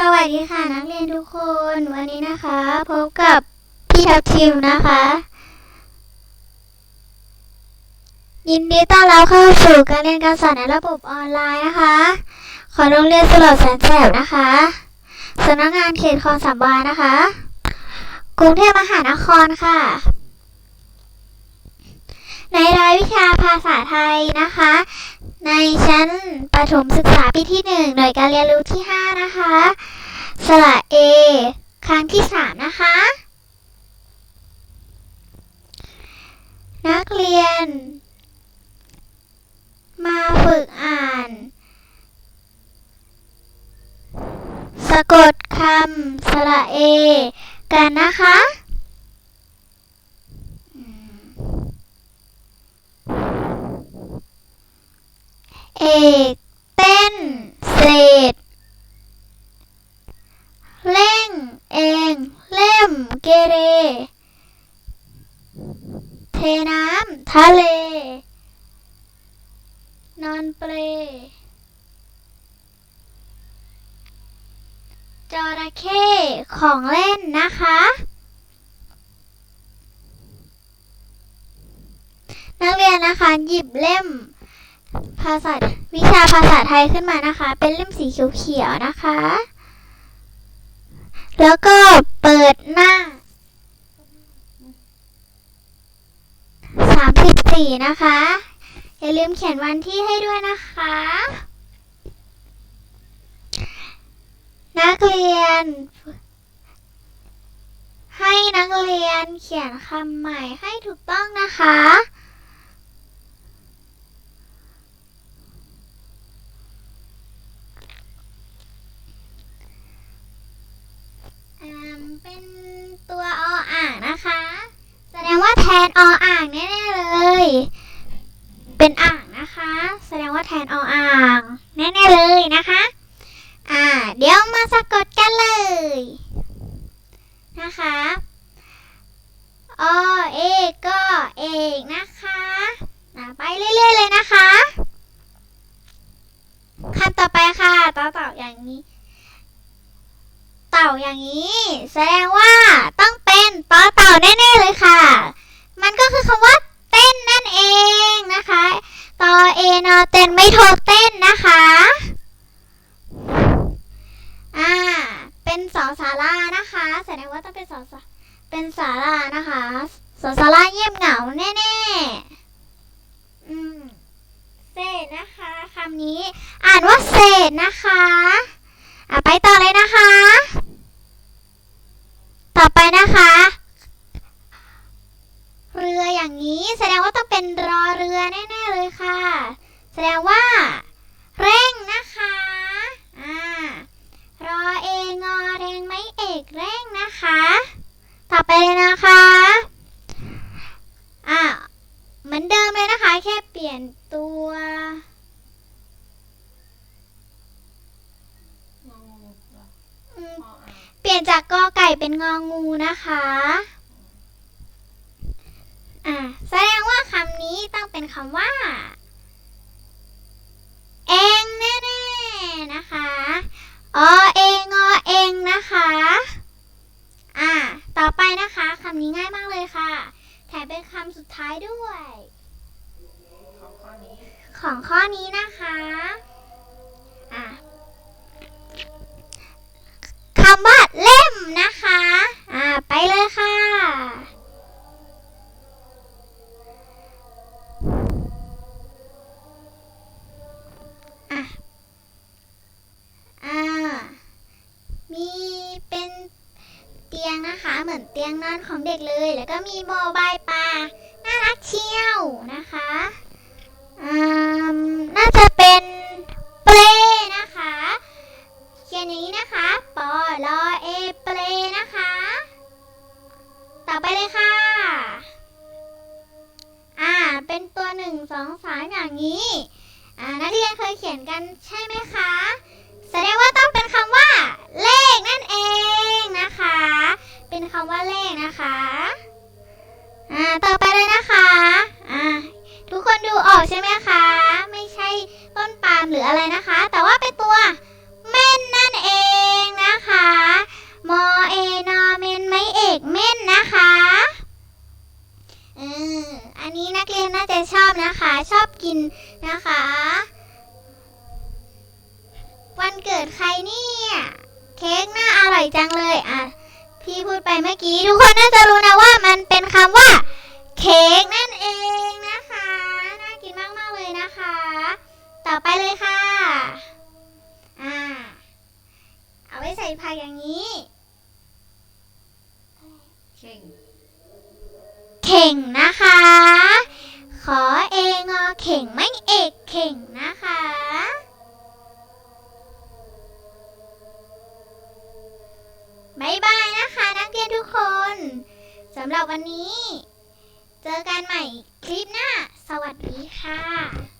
สวัสดีค่ะนักเรียนทุกคนวันนี้นะคะพบกับพี่ทับทิมนะคะ ยินดีต้อนรับเข้าสู่การเรียนการสอนในระบบออนไลน์นะคะ ขอโรงเรียนสลดแสนแสบนะคะสำนักงานเขตคลองสามวานะคะ กรุงเทพมหานครค่ะ ในรายวิชาภาษาไทยนะคะ ในชั้นประถมศึกษาปีที่ 1 หน่วยการเรียนรู้ที่ 5 นะคะ สระเอครั้งที่ 3 นะคะ นักเรียน มาฝึกอ่าน สะกดคำสระเอกันนะคะ เอกเต้นเศษเร่งเองเล่มเกเร เทน้ำทะเล นอนเปลจระเข้ของเล่นนะคะ นักเรียนนะคะหยิบเล่ม ภาษาวิชาภาษาไทยขึ้นมานะคะ เป็นเล่มสีเขียวๆนะคะ แล้วก็เปิดหน้า34นะคะ อย่าลืมเขียนวันที่ให้ด้วยนะคะ นักเรียน ให้นักเรียนเขียนคำใหม่ให้ถูกต้องนะคะ อ่า เป็นตัวออ่างนะคะ แสดงว่าแทนออ่างแน่ๆเลย เป็นอ่างนะคะ แสดงว่าแทนออ่างแน่ๆเลยนะคะ อ่า เดี๋ยวมาสะกดกันเลย นะคะอเอกก็เอกนะคะอ่าไปเรื่อยๆเลยนะคะคำต่อไปค่ะต่อต่ออย่างนี้ เต่าอย่างนี้ แสดงว่าต้องเป็นต่อเต่าแน่ๆเลยค่ะ มันก็คือคำว่าเต้นนั่นเองนะคะต่อเอนอเต้นไม่โทรเต้นนะคะอ่าเป็นสอสารานะคะ แสดงว่าต้องเป็นสอสาเป็นสารานะคะสอสาราเงียบเหงาแน่ๆอืมเศษนะคะคำนี้ อ่านว่าเศษนะคะอะไปต่อเลยนะคะ อไปนะคะ เรืออย่างนี้แสดงว่าต้องเป็นรอเรือแน่ๆเลยค่ะ แสดงว่า เร่งนะคะอ่ารอเองอเรงไม่เอกเร่งนะคะ ต่อไปเลยนะคะอะเหมือนเดิมเลยนะคะ แค่เปลี่ยนตัวเปลี่ยนจากกอ ก่เป็นงองูนะคะ อ่าแสดงว่าคำนี้ต้องเป็นคำว่า เองแน่ๆนะคะอเองอเองนะคะ อ่า ต่อไปนะคะคำนี้ง่ายมากเลยค่ะ แถมเป็นคำสุดท้ายด้วย ของข้อนี้นะคะ อ่าำว่าเล่มนะคะ อ่า ไปเลยค่ะ อะ อ่า มีเป็นเตียงนะคะ เหมือนเตียงนอนของเด็กเลย แล้วก็มีโมบายปลาน่ารักเชียวนะคะ อ่า เป็นตัวหนึ่งสองสามอย่างนี้นักเรียนเคยเขียนกันใช่ไหมคะ แสดงว่าต้องเป็นคำว่า เลขนั่นเองนะคะ เป็นคำว่าเลขนะคะต่อไปเลยนะคะทุกคนดูออกใช่ไหมคะ ไม่ใช่ต้นปาล์มหรืออะไรนะคะ แต่ว่าเป็นตัว กินนะคะ วันเกิดใครเนี่ยเค้กน่าอร่อยจังเลยอะพี่พูดไปเมื่อกี้ทุกคนน่าจะรู้นะว่ามันเป็นคำว่าเค้กนั่นเองนะคะ น่ากินมากๆเลยนะคะ ต่อไปเลยค่ะอ่าเอาไว้ใส่ผักอย่างนี้เข่งเข่งนะคะขอเองอ เข่งไม่เอกเข่งนะคะบายบายนะคะนักเรียนทุกคนสำหรับวันนี้ เจอกันใหม่คลิปหน้า สวัสดีค่ะ